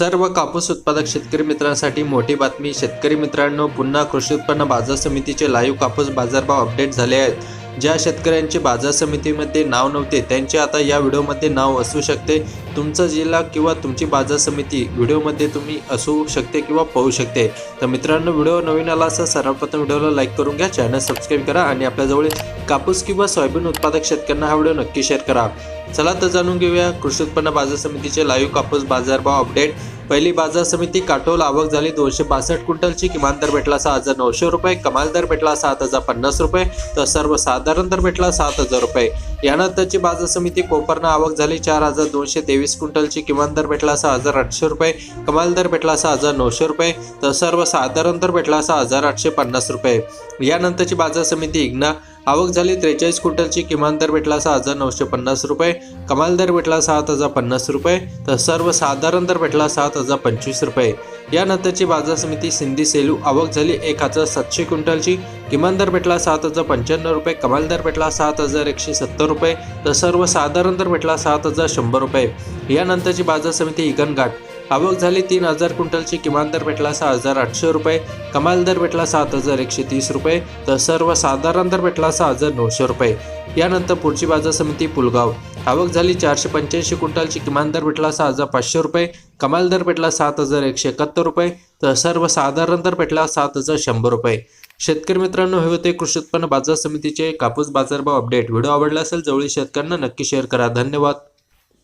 सर्व कापूस उत्पादक शेतकरी मित्रांसाठी मोठी बातमी. शेतकरी मित्रांनो पुन्हा कृषी उत्पन्न बाजार समितीचे लाईव्ह कापूस बाजारभाव अपडेट झाले आहेत. ज्या शेतकऱ्यांचे बाजार समितीमध्ये नाव नव्हते त्यांचे आता या व्हिडिओमध्ये नाव असू शकते. तुमचा जिल्हा किंवा तुमची बाजार समिती व्हिडिओमध्ये तुम्ही असू शकते किंवा पाहू शकते. तर मित्रांनो व्हिडिओ नवीन आला असं सर्वप्रथम व्हिडिओला लाईक करून घ्या चॅनल सबस्क्राईब करा आणि आपल्याजवळ कापूस किंवा सोयाबीन उत्पादक शेतकऱ्यांना हा व्हिडिओ नक्की शेअर करा. चला तर जाणून घेऊया कृषी उत्पन्न बाजार समितीचे लाईव्ह कापूस बाजारभाव अपडेट पहिली बाजार समिती काटोल आवक झाली दोनशे बासष्ट क्विंटलची किमान दर भेटला सहा हजार नऊशे रुपये कमाल दर भेटला सात हजार पन्नास रुपये तर सर्वसाधारण दर भेटला सात हजार रुपये. यानंतरची बाजार समिती कोपरनं आवक झाली चार हजार दोनशे तेवीस क्विंटलची किमान दर भेटला सहा हजार आठशे रुपये कमाल दर भेटला सहा हजार नऊशे रुपये तर सर्वसाधारण दर भेटला सहा हजार आठशे पन्नास रुपये. यानंतरची बाजार समिती इग्ना आवक झाली त्रेचाळीस क्विंटलची किमान दर भेटला सहा हजार नऊशे पन्नास रुपये. कमाल दर भेटला सात हजार पन्नास रुपये. तर सर्वसाधारण दर भेटला सात हजार पंचवीस रुपये. यानंतरची बाजार समिती सिंधी सेलू आवक झाली एक हजार सातशे क्विंटलची. किमान दर भेटला सात हजार पंच्याण्णव रुपये. कमाल दर भेटला सात हजार एकशे सत्तर रुपये. तर सर्वसाधारण दर भेटला सात हजार शंभर रुपये. यानंतरची बाजार समिती इगनघाट. आवक झाली तीन हजार क्विंटलची किमान दर भेटला सहा हजार आठशे रुपये कमाल दर भेटला सात हजार एकशे तीस रुपये तर सर्वसाधारण दर भेटला सहा हजार नऊशे रुपये. यानंतर पुढची बाजार समिती पुलगाव. आवक झाली चारशे पंच्याऐंशी क्विंटलची किमान दर भेटला सहा हजार पाचशे रुपये कमाल दर भेटला सात हजार एकशे एकाहत्तर रुपये तर सर्वसाधारण दर भेटला सात हजार शंभर रुपये. शेतकरी मित्रांनो हे होते कृषी उत्पन्न बाजार समितीचे कापूस बाजारभाव अपडेट व्हिडिओ आवडला असेल जवळील शेतकऱ्यांना नक्की शेअर करा. धन्यवाद.